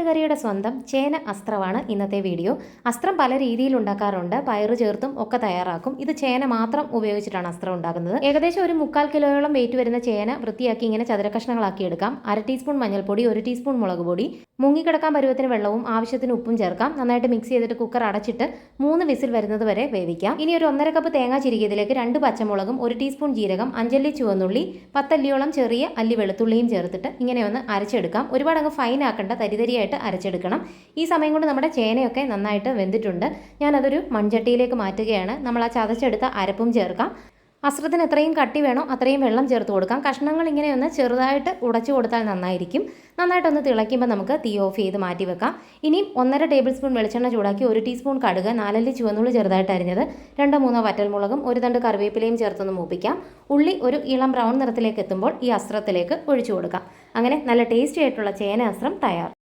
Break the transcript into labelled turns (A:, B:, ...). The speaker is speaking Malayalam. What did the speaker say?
A: തട്ടുകറിയുടെ സ്വന്തം ചേന അസ്ത്രമാണ് ഇന്നത്തെ വീഡിയോ. അസ്ത്രം പല രീതിയിൽ ഉണ്ടാക്കാറുണ്ട്. പയറ് ചേർത്തും ഒക്കെ തയ്യാറാക്കും. ഇത് ചേന മാത്രം ഉപയോഗിച്ചിട്ടാണ് അസ്ത്രം ഉണ്ടാക്കുന്നത്. ഏകദേശം ഒരു മുക്കാൽ കിലോയോളം വെയിറ്റ് വരുന്ന ചേന വൃത്തിയാക്കി ഇങ്ങനെ ചതുര കഷ്ണങ്ങളാക്കി എടുക്കാം. അര ടീസ്പൂൺ മഞ്ഞൾപ്പൊടി ഒരു ടീസ്പൂൺ മുളക് പൊടി മുങ്ങിക്കിടക്കാൻ പരുവത്തിന് വെള്ളവും ആവശ്യത്തിന് ഉപ്പും ചേർക്കാം. നന്നായിട്ട് മിക്സ് ചെയ്തിട്ട് കുക്കർ അടച്ചിട്ട് മൂന്ന് വിസിൽ വരുന്നത് വരെ വേവിക്കാം. ഇനി ഒരു ഒന്നര കപ്പ് തേങ്ങ ചിരികിയതിലേക്ക് രണ്ട് പച്ചമുളകും ഒരു ടീസ്പൂൺ ജീരകം അഞ്ചല്ലി ചുവന്നുള്ളി പത്തല്ലിയോളം ചെറിയ അല്ലി വെളുത്തുള്ളിയും ചേർത്തിട്ട് ഇങ്ങനെ ഒന്ന് അരച്ചെടുക്കാം. ഒരുപാട് അങ്ങ് ഫൈൻ ആക്കേണ്ട തരിതരിയായിട്ട് അരച്ചെടുക്കണം. ഈ സമയം കൊണ്ട് നമ്മുടെ ചേനയൊക്കെ നന്നായിട്ട് വെന്തിട്ടുണ്ട്. ഞാനതൊരു മൺചട്ടിയിലേക്ക് മാറ്റുകയാണ്. നമ്മൾ ആ ചതച്ചെടുത്ത അരപ്പും ചേർക്കാം. അസ്ത്രത്തിന് എത്രയും കട്ടി വേണോ അത്രയും വെള്ളം ചേർത്ത് കൊടുക്കാം. കഷ്ണങ്ങൾ ഇങ്ങനെ ഒന്ന് ചെറുതായിട്ട് ഉടച്ചു കൊടുത്താൽ നന്നായിരിക്കും. നന്നായിട്ടൊന്ന് തിളയ്ക്കുമ്പോൾ നമുക്ക് തീ ഓഫ് ചെയ്ത് മാറ്റി വെക്കാം. ഇനിയും ഒന്നര ടേബിൾ സ്പൂൺ വെളിച്ചെണ്ണ ചൂടാക്കി ഒരു ടീസ്പൂൺ കടുക് നാലല്ലി ചുവന്നുള്ളി ചെറുതായിട്ട് അരിഞ്ഞത് രണ്ടോ മൂന്നോ വറ്റൽമുളകും ഒരു തണ്ട് കറിവേപ്പിലയും ചേർത്തൊന്ന് മൂപ്പിക്കാം. ഉള്ളി ഒരു ഇളം ബ്രൗൺ നിറത്തിലേക്ക് എത്തുമ്പോൾ ഈ അസ്ത്രത്തിലേക്ക് ഒഴിച്ചു കൊടുക്കാം. അങ്ങനെ നല്ല ടേസ്റ്റി ആയിട്ടുള്ള ചേന അസ്ത്രം തയ്യാർ